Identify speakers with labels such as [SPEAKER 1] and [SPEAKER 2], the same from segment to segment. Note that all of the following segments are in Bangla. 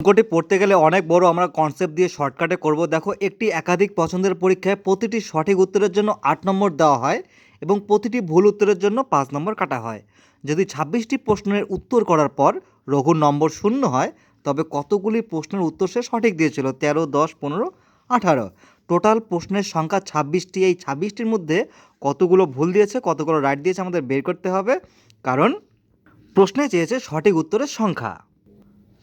[SPEAKER 1] অঙ্কটি পড়তে গেলে অনেক বড় আমরা কনসেপ্ট দিয়ে শর্টকাটে করব। দেখো, একটি একাধিক পছন্দের পরীক্ষায় প্রতিটি সঠিক উত্তরের জন্য আট নম্বর দেওয়া হয় এবং প্রতিটি ভুল উত্তরের জন্য পাঁচ নম্বর কাটা হয়। যদি ছাব্বিশটি প্রশ্নের উত্তর করার পর রঘুর নম্বর শূন্য হয়, তবে কতগুলি প্রশ্নের উত্তর সে সঠিক দিয়েছিল? তেরো, দশ, পনেরো, আঠারো। টোটাল প্রশ্নের সংখ্যা ছাব্বিশটি। এই ছাব্বিশটির মধ্যে কতগুলো ভুল দিয়েছে, কতগুলো রাইট দিয়েছে আমাদের বের করতে হবে। কারণ প্রশ্নে চেয়েছে সঠিক উত্তরের সংখ্যা।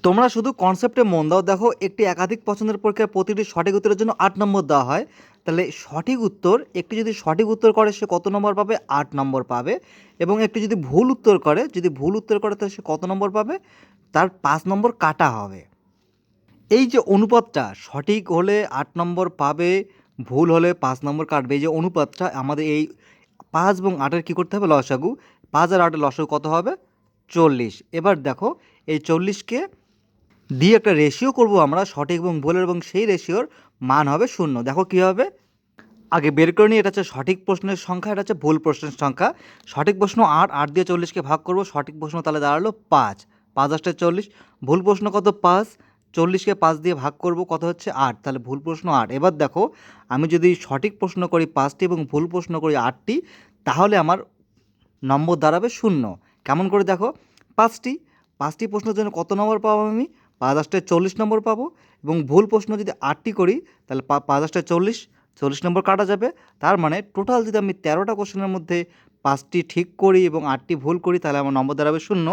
[SPEAKER 1] তোমরা শুধু কনসেপ্টে মন দাও। দেখো, একটি একাধিক পছন্দের পরীক্ষায় প্রতিটি সঠিক উত্তরের জন্য আট নম্বর দেওয়া হয়। তাহলে সঠিক উত্তর, একটি যদি সঠিক উত্তর করে, সে কত নম্বর পাবে? আট নম্বর পাবে। এবং একটি যদি ভুল উত্তর করে, যদি ভুল উত্তর করে, তাহলে সে কত নম্বর পাবে? তার পাঁচ নম্বর কাটা হবে। এই যে অনুপাতটা, সঠিক হলে আট নম্বর পাবে, ভুল হলে পাঁচ নম্বর কাটবে। এই যে অনুপাতটা, আমাদের এই পাঁচ এবং আটের কী করতে হবে? লসাগু। পাঁচ আর আটের লসাগু কত হবে? চল্লিশ। এবার দেখো, এই চল্লিশকে দিয়ে একটা রেশিও করব আমরা, সঠিক এবং ভুলের এবং সেই রেশিওর মান হবে শূন্য। দেখো কী হবে? আগে বের করে নিই, এটা হচ্ছে সঠিক প্রশ্নের সংখ্যা, এটা হচ্ছে ভুল প্রশ্নের সংখ্যা। সঠিক প্রশ্ন আট আট দিয়ে চল্লিশকে ভাগ করব, সঠিক প্রশ্ন তাহলে দাঁড়াল পাঁচ। পাঁচ আটটা চল্লিশ। ভুল প্রশ্ন কত? পাঁচ। চল্লিশকে পাঁচ দিয়ে ভাগ করব কত হচ্ছে? আট। তাহলে ভুল প্রশ্ন আট। এবার দেখো, আমি যদি সঠিক প্রশ্ন করি পাঁচটি এবং ভুল প্রশ্ন করি আটটি, তাহলে আমার নম্বর দাঁড়াবে শূন্য। কেমন করে দেখো? পাঁচটি। পাঁচটি প্রশ্নের জন্য কত নম্বর পাবো আমি? পাঁচ চল্লিশ নম্বর পাবো এবং ভুল প্রশ্ন যদি আটটি করি, তাহলে পাঁচ আটটায় চল্লিশ চল্লিশ নম্বর কাটা যাবে। তার মানে টোটাল যদি আমি তেরোটা কোশ্চেনের মধ্যে পাঁচটি ঠিক করি এবং আটটি ভুল করি, তাহলে আমার নম্বর দাঁড়াবে শূন্য।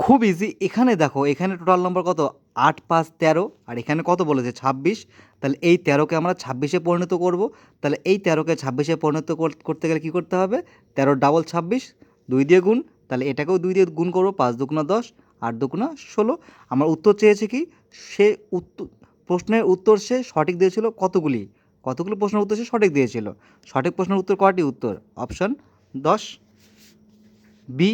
[SPEAKER 1] খুব ইজি এখানে দেখো, এখানে টোটাল নম্বর কত? আট, পাঁচ, তেরো, আর এখানে কত বলেছে? ছাব্বিশ। তাহলে এই তেরোকে আমরা ছাব্বিশে পরিণত করব। তাহলে এই তেরোকে ছাব্বিশে পরিণত করতে গেলে কী করতে হবে? তেরো ডাবল ছাব্বিশ, দুই দিয়ে গুণ, তাহলে এটাকেও দুই দিয়ে গুণ করব, পাঁচ দুগুণা দশ। আট দুগুণা ষোলো। আমার উত্তর চেয়েছে কি? সে উত্তর, প্রশ্নের উত্তর সে সঠিক দিয়েছিল কতগুলি? কতগুলো প্রশ্নের উত্তর সে সঠিক দিয়েছিল? সঠিক প্রশ্নের উত্তর কয়টি উত্তর অপশন দশ, বি